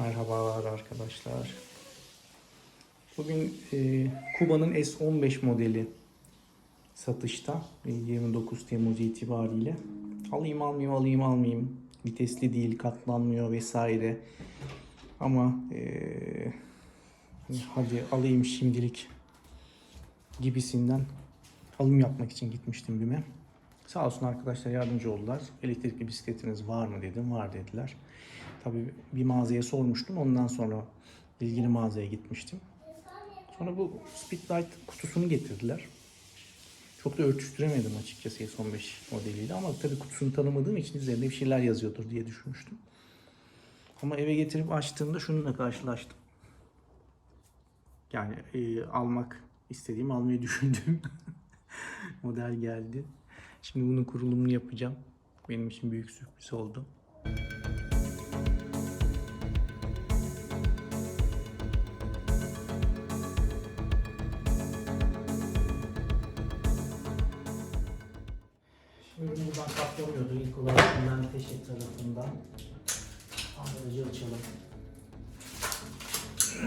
Merhabalar arkadaşlar. Bugün e, Kuba'nın S15 modeli satışta e, 29 Temmuz itibariyle. Alayım almayayım alayım almayayım. Vitesli değil katlanmıyor vesaire. Ama e, hadi alayım şimdilik gibisinden alım yapmak için gitmiştim BİM'e. Sağ olsun arkadaşlar yardımcı oldular. Elektrikli bisikletiniz var mı dedim. Var dediler. Tabii bir mağazaya sormuştum. Ondan sonra ilgili mağazaya gitmiştim. Sonra bu Speedlight kutusunu getirdiler. Çok da örtüştüremedim açıkçası S15 modeliyle ama tabii kutusunu tanımadığım için üzerinde bir şeyler yazıyordur diye düşünmüştüm. Ama eve getirip açtığımda şununla karşılaştım. Yani e, almak istediğim, almayı düşündüğüm model geldi. Şimdi bunun kurulumunu yapacağım. Benim için büyük sürpriz oldu. Şimdi kaplamıyordu. İlk olarak menteşe tarafından. Ambalajı açalım.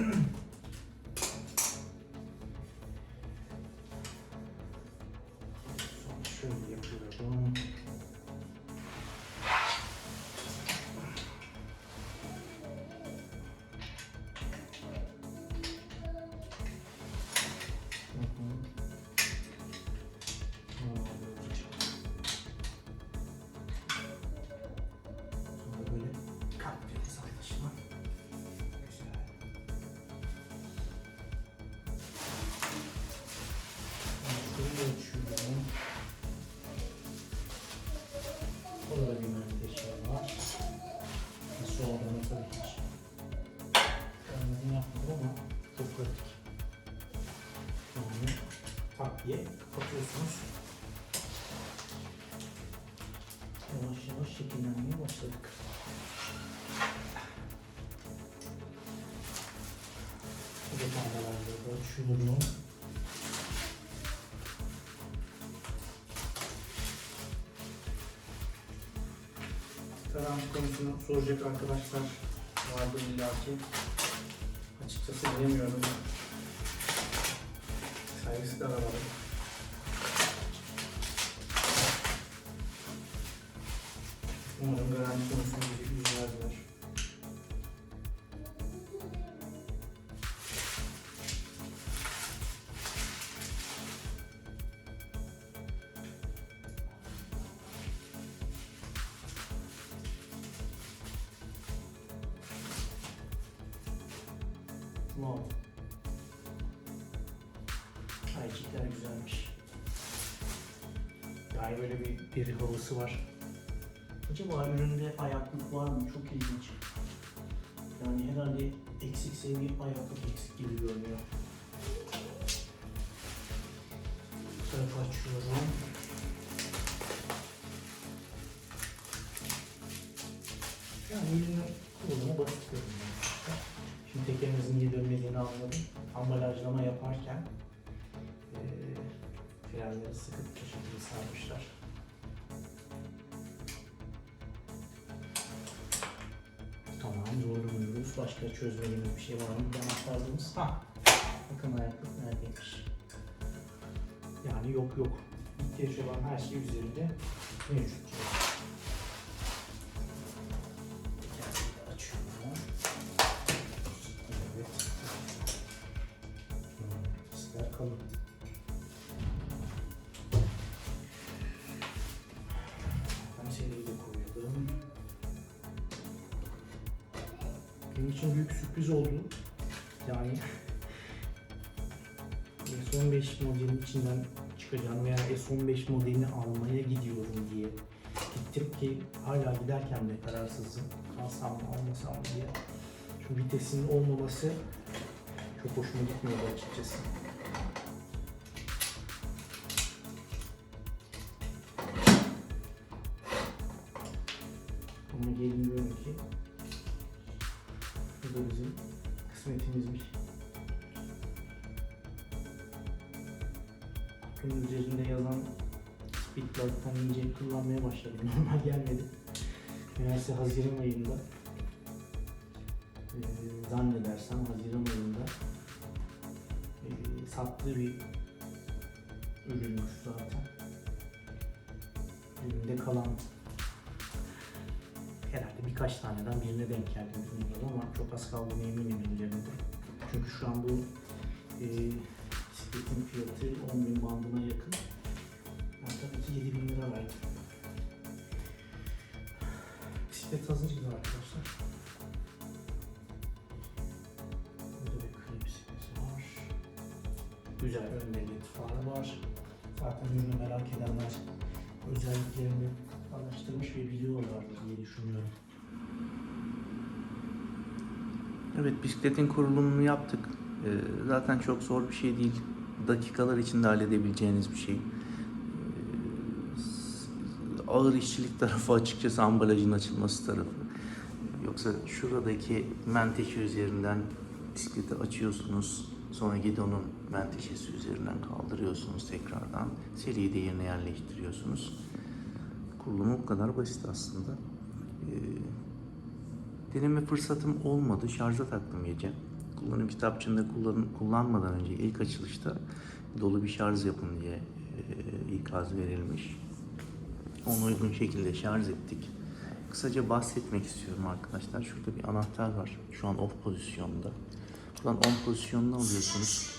Şöyle yapıyorum. Diye kapatıyorsunuz. Yavaş yavaş şekillenmeye başladık. Bu da tangalarla ölçüyorum. Karanlık konusunu soracak arkadaşlar vardı illaki. Açıkçası bilemiyorum. Esse da tá hora. De confundo de. Bom. Aycikler güzelmiş. Yani böyle bir deri havası var. Acaba üründe ayaklık var mı? Çok ilginç. Yani herhalde eksikse bir ayaklık eksik gibi görünüyor. Bu tarafı açıyorum. Frenleri sıkıp şekilde sarmışlar. Tamam zorlamıyoruz. Başka çözmediğimiz bir şey var mı? Bir aktardığımız. Ha. Bakın ayaklık neredeymiş. Yani yok yok. İhtiyaç olan her şey üzerinde mevcut. Benim için büyük sürpriz oldu. Yani S15 modelin içinden çıkacağım veya S15 modelini almaya gidiyorum diye gittim ki hala giderken de kararsızım. Alsam mı almasam mı diye. Şu vitesin olmaması çok hoşuma gitmiyordu açıkçası. Bunun üzerinde yazan Speedlight'tan ince kullanmaya başladım. Normal gelmedi. Meğerse Haziran ayında e, zannedersem Haziran ayında e, sattığı bir ürünmüş zaten. Üründe kalan herhalde birkaç taneden birine denk geldi bilmiyorum ama çok az kaldığına eminim ellerinde. Çünkü şu an bu e, bisikletin fiyatı 10 bin bandına yakın. Ben tabii ki 7 bin lira verdim. Bisiklet hazır gibi arkadaşlar. Burada bir klipsimiz var. Güzel önde led farı var. Zaten ürünü merak edenler özelliklerini araştırmış ve biliyorlardır diye düşünüyorum. Evet bisikletin kurulumunu yaptık. Ee, zaten çok zor bir şey değil. Dakikalar içinde halledebileceğiniz bir şey. Ee, ağır işçilik tarafı açıkçası ambalajın açılması tarafı. Yoksa şuradaki menteşe üzerinden bisikleti açıyorsunuz. Sonra gidonun menteşesi üzerinden kaldırıyorsunuz tekrardan. Seriyi de yerine yerleştiriyorsunuz. Kurulumu bu kadar basit aslında. Ee, deneme fırsatım olmadı. Şarja taktım gece. Kullanım kitapçığında kullan, kullanmadan önce ilk açılışta dolu bir şarj yapın diye e, ikaz verilmiş. Onu uygun şekilde şarj ettik. Kısaca bahsetmek istiyorum arkadaşlar. Şurada bir anahtar var. Şu an off pozisyonda. Buradan on pozisyonuna alıyorsunuz.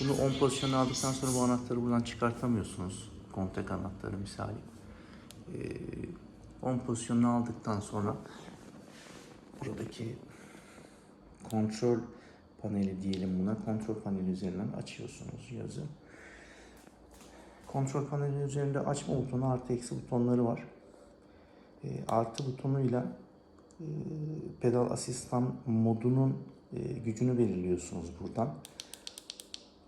Bunu on pozisyona aldıktan sonra bu anahtarı buradan çıkartamıyorsunuz. Kontak anahtarı misali. Ee, on pozisyonunu aldıktan sonra buradaki kontrol paneli diyelim buna. Kontrol paneli üzerinden açıyorsunuz cihazı. Kontrol paneli üzerinde açma butonu artı eksi butonları var. E, artı butonuyla e, pedal asistan modunun e, gücünü belirliyorsunuz buradan.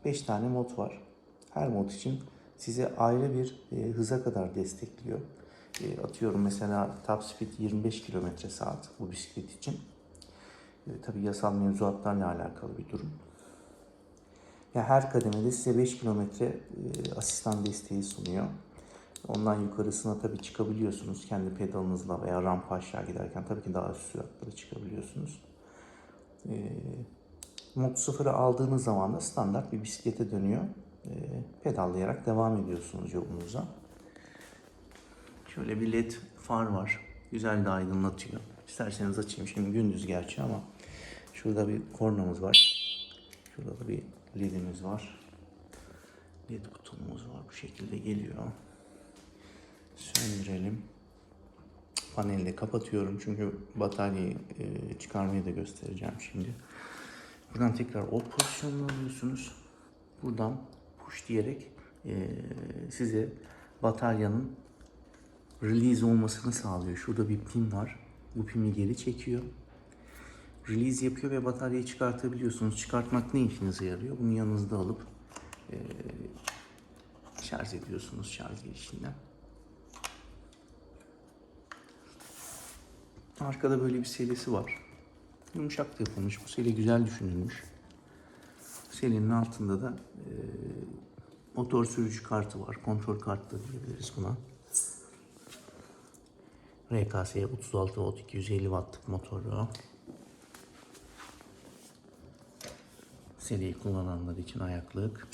5 tane mod var. Her mod için size ayrı bir e, hıza kadar destekliyor. E, atıyorum mesela top speed 25 km saat bu bisiklet için. E, tabii yasal mevzuatlarla alakalı bir durum. Ya her kademede size 5 kilometre e, asistan desteği sunuyor. Ondan yukarısına tabii çıkabiliyorsunuz kendi pedalınızla veya rampa aşağı giderken tabii ki daha üst süratlere çıkabiliyorsunuz. E, Mod 0'ı aldığınız zaman da standart bir bisiklete dönüyor. E, pedallayarak devam ediyorsunuz yolunuza. Şöyle bir led far var. Güzel de aydınlatıyor. İsterseniz açayım şimdi gündüz gerçi ama şurada bir kornamız var. Şurada da bir ledimiz var. Led butonumuz var. Bu şekilde geliyor. Söndürelim. Paneli kapatıyorum çünkü bataryayı e, çıkarmayı da göstereceğim şimdi. Buradan tekrar o pozisyonunu alıyorsunuz. Buradan push diyerek e, size bataryanın release olmasını sağlıyor. Şurada bir pin var. Bu pini geri çekiyor. Release yapıyor ve bataryayı çıkartabiliyorsunuz. Çıkartmak ne işinize yarıyor? Bunu yanınızda alıp e, şarj ediyorsunuz şarj girişinden. Arkada böyle bir selesi var. Yumuşak da yapılmış. Bu sele güzel düşünülmüş. Selenin altında da e, motor sürücü kartı var. Kontrol kartı da diyebiliriz buna. RKS 36 volt 250 wattlık motoru. Seleyi kullananlar için ayaklık.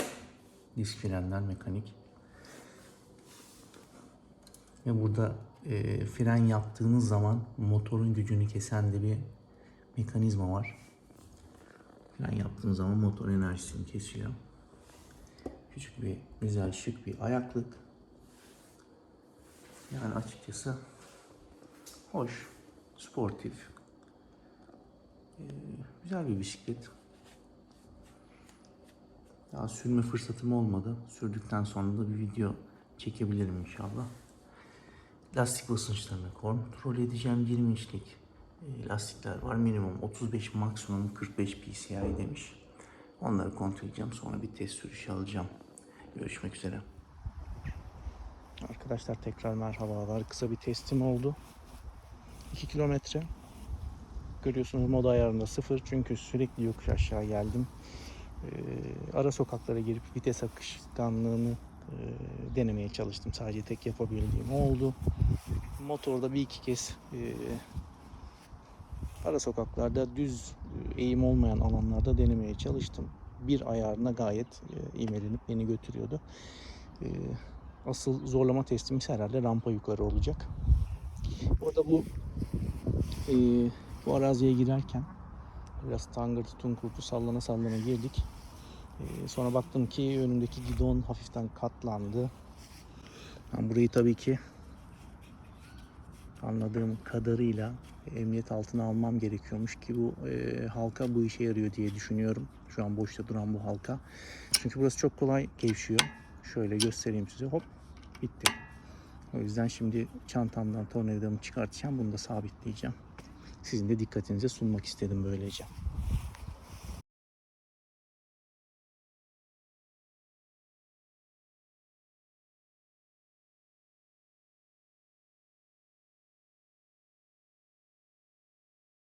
Disk frenler mekanik. Ve burada e, fren yaptığınız zaman motorun gücünü kesen de bir mekanizma var. Fren yaptığınız zaman motor enerjisini kesiyor. Küçük bir güzel şık bir ayaklık. Yani açıkçası hoş, sportif. Ee, güzel bir bisiklet. Daha sürme fırsatım olmadı. Sürdükten sonra da bir video çekebilirim inşallah. Lastik basınçlarını kontrol edeceğim. 20 inçlik e, lastikler var. Minimum 35, maksimum 45 PCI demiş. Onları kontrol edeceğim. Sonra bir test sürüşü alacağım. Görüşmek üzere. Arkadaşlar tekrar merhabalar. Kısa bir testim oldu. 2 kilometre. Görüyorsunuz moda ayarında sıfır. Çünkü sürekli yokuş aşağı geldim. Ee, ara sokaklara girip vites akışkanlığını e, denemeye çalıştım. Sadece tek yapabildiğim oldu. Motorda bir iki kez e, ara sokaklarda düz e, eğim olmayan alanlarda denemeye çalıştım. Bir ayarına gayet e, imelenip beni götürüyordu. E, asıl zorlama testimiz herhalde rampa yukarı olacak. Orada bu e, bu araziye girerken biraz tangırtı tunkurtu sallana sallana girdik. E, sonra baktım ki önümdeki gidon hafiften katlandı. Ben burayı tabii ki anladığım kadarıyla emniyet altına almam gerekiyormuş ki bu e, halka bu işe yarıyor diye düşünüyorum. Şu an boşta duran bu halka. Çünkü burası çok kolay gevşiyor. Şöyle göstereyim size. Hop bitti. O yüzden şimdi çantamdan tornavidamı çıkartacağım. Bunu da sabitleyeceğim. Sizin de dikkatinize sunmak istedim böylece.